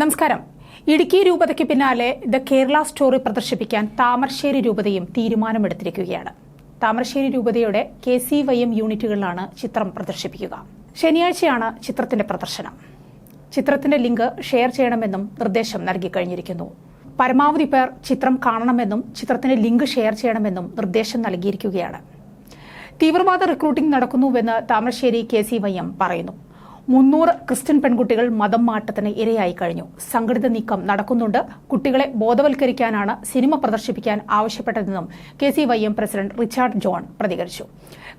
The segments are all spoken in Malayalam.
നമസ്കാരം. ഇടുക്കി രൂപതയ്ക്ക് പിന്നാലെ ദ കേരള സ്റ്റോറി പ്രദർശിപ്പിക്കാൻ താമരശ്ശേരി രൂപതയും തീരുമാനമെടുത്തിരിക്കുകയാണ്. താമരശ്ശേരി രൂപതയുടെ കെ സി വൈ എം യൂണിറ്റുകളിലാണ് ചിത്രം പ്രദർശിപ്പിക്കുക. ശനിയാഴ്ചയാണ് ചിത്രത്തിന്റെ പ്രദർശനം. ചിത്രത്തിന്റെ ലിങ്ക് ഷെയർ ചെയ്യണമെന്നും നിർദ്ദേശം നൽകി കഴിഞ്ഞിരിക്കുന്നു. പരമാവധി പേർ ചിത്രം കാണണമെന്നും ചിത്രത്തിന്റെ ലിങ്ക് ഷെയർ ചെയ്യണമെന്നും നിർദ്ദേശം നൽകിയിരിക്കുകയാണ്. തീവ്രവാദ റിക്രൂട്ടിംഗ് നടക്കുന്നുവെന്ന് Thamarassery K C Y M പറയുന്നു. മുന്നൂറ് ക്രിസ്ത്യൻ പെൺകുട്ടികൾ മതം മാറ്റത്തിന് ഇരയായി കഴിഞ്ഞു. സംഘടിത നീക്കം നടക്കുന്നുണ്ട്. കുട്ടികളെ ബോധവൽക്കരിക്കാനാണ് സിനിമ പ്രദർശിപ്പിക്കാൻ ആവശ്യപ്പെട്ടതെന്നും K C Y M president Richard John പ്രതികരിച്ചു.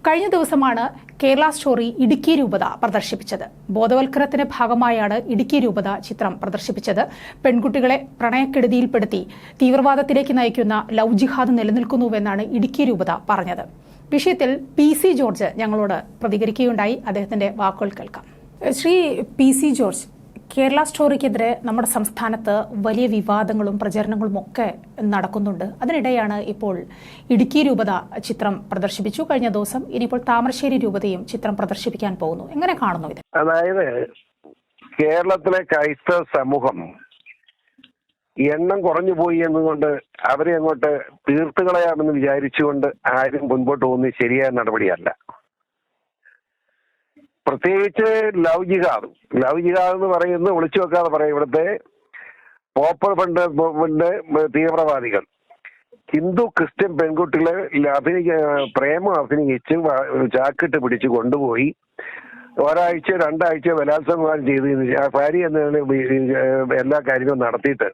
കഴിഞ്ഞ ദിവസമാണ് കേരള സ്റ്റോറി ഇടുക്കി രൂപത പ്രദർശിപ്പിച്ചത്. ബോധവൽക്കരണത്തിന്റെ ഭാഗമായാണ് ഇടുക്കി രൂപത ചിത്രം പ്രദർശിപ്പിച്ചത്. പെൺകുട്ടികളെ പ്രണയക്കെടുതിയിൽപ്പെടുത്തി തീവ്രവാദത്തിലേക്ക് നയിക്കുന്ന ലവ് ജിഹാദ് നിലനിൽക്കുന്നുവെന്നാണ് ഇടുക്കി രൂപത പറഞ്ഞത്. വിഷയത്തിൽ പി സി ജോർജ് ഞങ്ങളോട് പ്രതികരിക്കുകയുണ്ടായി. അദ്ദേഹത്തിന്റെ വാക്കുകൾ കേൾക്കാം. Shri P C George Kerala സ്റ്റോറിക്കെതിരെ നമ്മുടെ സംസ്ഥാനത്ത് വലിയ വിവാദങ്ങളും പ്രചരണങ്ങളും ഒക്കെ നടക്കുന്നുണ്ട്. അതിനിടെയാണ് ഇപ്പോൾ ഇടുക്കി രൂപത ചിത്രം പ്രദർശിപ്പിച്ചു. കഴിഞ്ഞ ദിവസം ഇനിയിപ്പോൾ താമരശ്ശേരി രൂപതയും ചിത്രം പ്രദർശിപ്പിക്കാൻ പോകുന്നു. എങ്ങനെ കാണുന്നു ഇത്? അതായത് കേരളത്തിലെ ക്രൈസ്തവ സമൂഹം എണ്ണം കുറഞ്ഞു പോയി എന്നുകൊണ്ട് അവരെ അങ്ങോട്ട് തീർത്തുകളയാമെന്ന് വിചാരിച്ചുകൊണ്ട് ആരും മുൻപോട്ട് പോകുന്നത് ശരിയായ നടപടിയല്ല. പ്രത്യേകിച്ച് ലവ് ജിഹാദ്. ലവ് ജിഹാദ് എന്ന് പറയുന്നത് ഒളിച്ചു വെക്കാതെ പറയും ഇവിടുത്തെ പോപ്പർ ഫണ്ട് തീവ്രവാദികൾ. ഹിന്ദു ക്രിസ്ത്യൻ പെൺകുട്ടികളെ അഭിനയി പ്രേമം അഭിനയിച്ച് ചാക്കിട്ട് പിടിച്ച് കൊണ്ടുപോയി. ഒരാഴ്ച രണ്ടാഴ്ച ബലാത്സംഗം ചെയ്ത് ഭാര്യ എന്നതിന് എല്ലാ കാര്യങ്ങളും നടത്തിയിട്ട്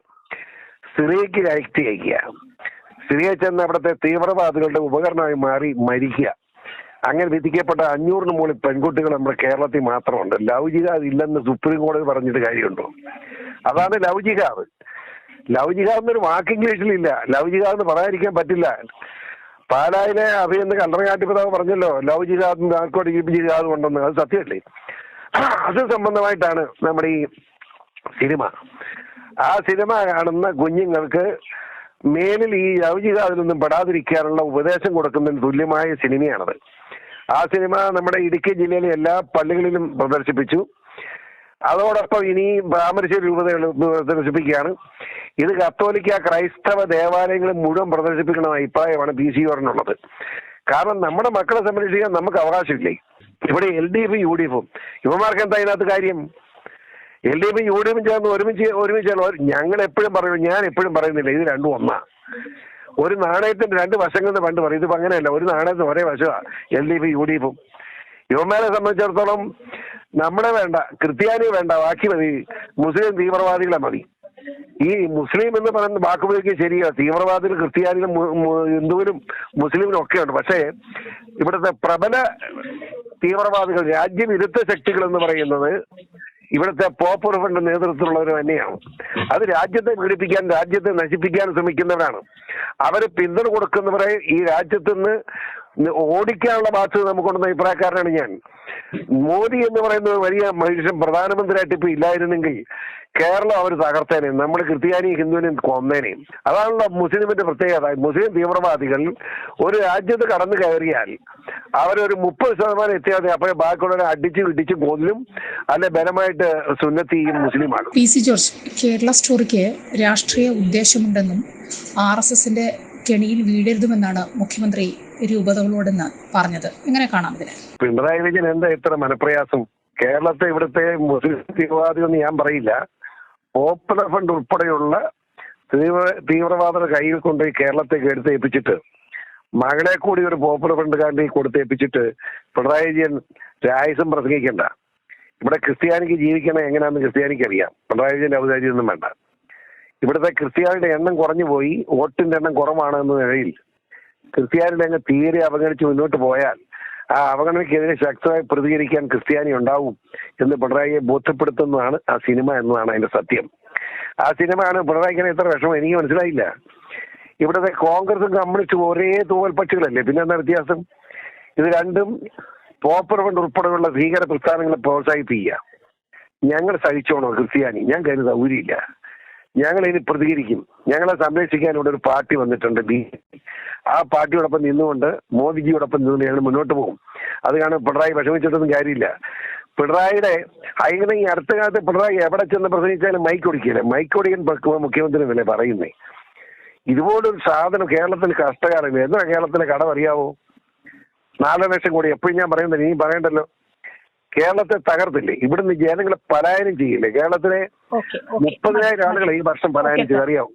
സിറിയക്ക് അയക്കുക സിറിയ ചെന്ന് അവിടുത്തെ തീവ്രവാദികളുടെ ഉപകരണമായി മാറി മരിക്കുക. അങ്ങനെ വിധിക്കപ്പെട്ട അഞ്ഞൂറിന് മുകളിൽ പെൺകുട്ടികൾ നമ്മുടെ കേരളത്തിൽ മാത്രമുണ്ട്. ജിഹാദ് ഇല്ലെന്ന് സുപ്രീം കോടതി പറഞ്ഞിട്ട് കാര്യമുണ്ടോ? അതാണ് ലവ് അത് ലവ് എന്നൊരു വാക്ക് ഇംഗ്ലീഷിൽ ഇല്ല. ജിഹാദ് എന്ന് പറയാതിരിക്കാൻ പറ്റില്ല. പാലായിലെ അഭിയെന്ന് കണ്ടറങ്ങാട്ടി പിതാവ് പറഞ്ഞല്ലോ ലവ് നാക്കോട് ജിഹാദും ഉണ്ടെന്ന്. അത് സത്യമല്ലേ? അത് സംബന്ധമായിട്ടാണ് നമ്മുടെ ഈ സിനിമ. ആ സിനിമ കാണുന്ന കുഞ്ഞുങ്ങൾക്ക് മേലിൽ ഈ ലവ് ജിഹാദിലൊന്നും പെടാതിരിക്കാനുള്ള ഉപദേശം കൊടുക്കുന്നതിന് തുല്യമായ സിനിമയാണത്. ആ സിനിമ നമ്മുടെ ഇടുക്കി ജില്ലയിലെ എല്ലാ പള്ളികളിലും പ്രദർശിപ്പിച്ചു. അതോടൊപ്പം ഇനി താമരശ്ശേരി രൂപതകൾ പ്രദർശിപ്പിക്കുകയാണ്. ഇത് കത്തോലിക്ക ക്രൈസ്തവ ദേവാലയങ്ങൾ മുഴുവൻ പ്രദർശിപ്പിക്കണ അഭിപ്രായമാണ് പി. സി. ഓറിനുള്ളത് കാരണം നമ്മുടെ മക്കളെ സംരക്ഷിക്കാൻ നമുക്ക് അവകാശമില്ലേ? ഇവിടെ എൽ ഡി എഫും യു ഡി എഫും. ഇവന്മാർക്ക് എന്താ ഇതിനകത്ത് കാര്യം? എൽ ഡി എഫും യു ഡി എഫും ചേർന്ന് ഒരുമിച്ച് ഒരുമിച്ച് ഞങ്ങൾ എപ്പോഴും പറയും ഞാൻ എപ്പോഴും പറയുന്നില്ല. ഇത് രണ്ടും ഒന്നാ. ഒരു നാണയത്തിന്റെ രണ്ട് വശങ്ങൾ പണ്ട് പറയും. ഇതിപ്പോ അങ്ങനെയല്ല. ഒരു നാണയത്തിന് ഒരേ വശമാണ് എൽ ഡി എഫും യു ഡി എഫും യുവന്മാരെ സംബന്ധിച്ചിടത്തോളം നമ്മളെ വേണ്ട ക്രിസ്ത്യാനി വേണ്ട ബാക്കി മതി. മുസ്ലിം തീവ്രവാദികളെ മതി. ഈ മുസ്ലിം എന്ന് പറയുന്ന വാക്കുപയോഗിക്കുക ശരിയാ. തീവ്രവാദികൾ ക്രിസ്ത്യാനികളും ഹിന്ദുവിനും മുസ്ലിമിനും ഒക്കെ ഉണ്ട്. പക്ഷേ ഇവിടുത്തെ പ്രബല തീവ്രവാദികൾ രാജ്യവിരുദ്ധ ശക്തികൾ എന്ന് പറയുന്നത് ഇവിടുത്തെ പോപ്പർ ഫണ്ട് നേതൃത്വമുള്ളവർ തന്നെയാണ്. അത് രാജ്യത്തെ പീഡിപ്പിക്കാൻ രാജ്യത്തെ നശിപ്പിക്കാൻ ശ്രമിക്കുന്നവരാണ്. അവർ പിന്തുണ കൊടുക്കുന്നവരെ ഈ രാജ്യത്ത് നിന്ന് ഓടിക്കാനുള്ള ബാധ്യത നമുക്കുണ്ടെന്ന അഭിപ്രായക്കാരനാണ് ഞാൻ. മോദി എന്ന് പറയുന്ന വലിയ മനുഷ്യൻ പ്രധാനമന്ത്രിയായിട്ട് ഇപ്പൊ ഇല്ലായിരുന്നെങ്കിൽ കേരളം അവർ തകർത്തേനെ. നമ്മൾ ക്രിസ്ത്യാനിയും ഹിന്ദുവിനെയും കൊന്നേനെയും അതാണല്ലോ മുസ്ലിമിന്റെ പ്രത്യേകത. മുസ്ലിം തീവ്രവാദികൾ ഒരു രാജ്യത്ത് കടന്നു കയറിയാൽ അവരൊരു മുപ്പത് ശതമാനം എത്തിയാൽ മതി അപ്പോഴേ ബാക്കിയുള്ളവരെ അടിച്ചു ഇടിച്ചു കൊല്ലും. അല്ലെ ബലമായിട്ട് സുന്നത്തിയും മുസ്ലിമാണ് പി സി ജോർജ് കേരള സ്റ്റോറിക്ക് രാഷ്ട്രീയ ഉദ്ദേശമുണ്ടെന്നും ആർ എസ് എസിന്റെ കെണിയിൽ വീഴരുതുമെന്നാണ് മുഖ്യമന്ത്രി രൂപതകളോടെന്ന് പറഞ്ഞത്. എങ്ങനെ കാണാം ഇതിനെ? പിണറായി വിജയൻ എന്താ ഇത്ര മനപ്രയാസം? കേരളത്തെ ഇവിടുത്തെ മുസ്ലിം തീവ്രവാദികളെന്ന് ഞാൻ പറയില്ല. പോപ്പുലർ ഫണ്ട് ഉൾപ്പെടെയുള്ള തീവ്ര തീവ്രവാദികളുടെ കയ്യിൽ കൊണ്ടുപോയി കേരളത്തേക്ക് എടുത്തേപ്പിച്ചിട്ട് മകളെ കൂടി ഒരു പോപ്പുലർ ഫണ്ടുകാരന്റെ കൊടുത്തേപ്പിച്ചിട്ട് പിണറായി വിജയൻ രായസം പ്രസംഗിക്കണ്ട. ഇവിടെ ക്രിസ്ത്യാനിക്ക് ജീവിക്കണം എങ്ങനെയാണെന്ന് ക്രിസ്ത്യാനിക്ക് അറിയാം. പിണറായി വിജയന്റെ ഔദാര്യമൊന്നും വേണ്ട. ഇവിടുത്തെ ക്രിസ്ത്യാനിയുടെ എണ്ണം കുറഞ്ഞു പോയി വോട്ടിന്റെ എണ്ണം കുറവാണ് എന്ന നിലയിൽ ക്രിസ്ത്യാനികളെ അങ്ങ് തീരെ അവഗണിച്ച് മുന്നോട്ട് പോയാൽ ആ അവഗണനയ്ക്കെതിരെ ശക്തമായി പ്രതികരിക്കാൻ ക്രിസ്ത്യാനി ഉണ്ടാവും എന്ന് പിണറായിയെ ബോധ്യപ്പെടുത്തുന്നതാണ് ആ സിനിമ എന്നതാണ് അതിന്റെ സത്യം. ആ സിനിമയാണ് പിണറായിക്കിനെ എത്ര വിഷമം എനിക്ക് മനസ്സിലായില്ല. ഇവിടുത്തെ കോൺഗ്രസും കമ്മ്യൂണിസ്റ്റും ഒരേ തൂവൽ പക്ഷികളല്ലേ? പിന്നെ എന്താ വ്യത്യാസം? ഇത് രണ്ടും പോപ്പർ ഫണ്ട് ഉൾപ്പെടെയുള്ള ഭീകര പ്രസ്ഥാനങ്ങളെ പ്രോത്സാഹിപ്പിക്കുക. ഞങ്ങൾ സഹിച്ചോണോ ക്രിസ്ത്യാനി. ഞാൻ കരുത ഊരിയില്ല ഞങ്ങൾ ഇനി പ്രതികരിക്കും. ഞങ്ങളെ സംരക്ഷിക്കാൻ ഇവിടെ ഒരു പാർട്ടി വന്നിട്ടുണ്ട് ബി ആ പാർട്ടിയോടൊപ്പം നിന്നുകൊണ്ട് മോദിജിയോടൊപ്പം നിന്നുകൊണ്ട് ഞങ്ങൾ മുന്നോട്ട് പോകും. അത് കാരണം പിണറായി വിഷമിച്ചിട്ടൊന്നും കാര്യമില്ല. പിണറായിയുടെ അങ്ങനെ ഈ അടുത്ത കാലത്ത് പിണറായി എവിടെ ചെന്ന് പ്രസംഗിച്ചാലും മൈക്ക് ഒടിക്കില്ല. മൈക്ക് ഒടിക്കൻ മുഖ്യമന്ത്രി എന്നല്ലേ പറയുന്നേ? ഇതുപോലൊരു സാധനം കേരളത്തിൽ കഷ്ടകാലം. എന്താ കേരളത്തിലെ കടം അറിയാവോ? നാല് ലക്ഷം കോടി. എപ്പോഴും ഞാൻ പറയുന്നത് നീ പറയണ്ടല്ലോ. കേരളത്തെ തകർത്തില്ലേ? ഇവിടുന്ന് ജനങ്ങളെ പലായനം ചെയ്യില്ലേ? കേരളത്തിലെ മുപ്പതിനായിരം ആളുകളെ ഈ വർഷം പലായനം ചെയ്ത് അറിയാവും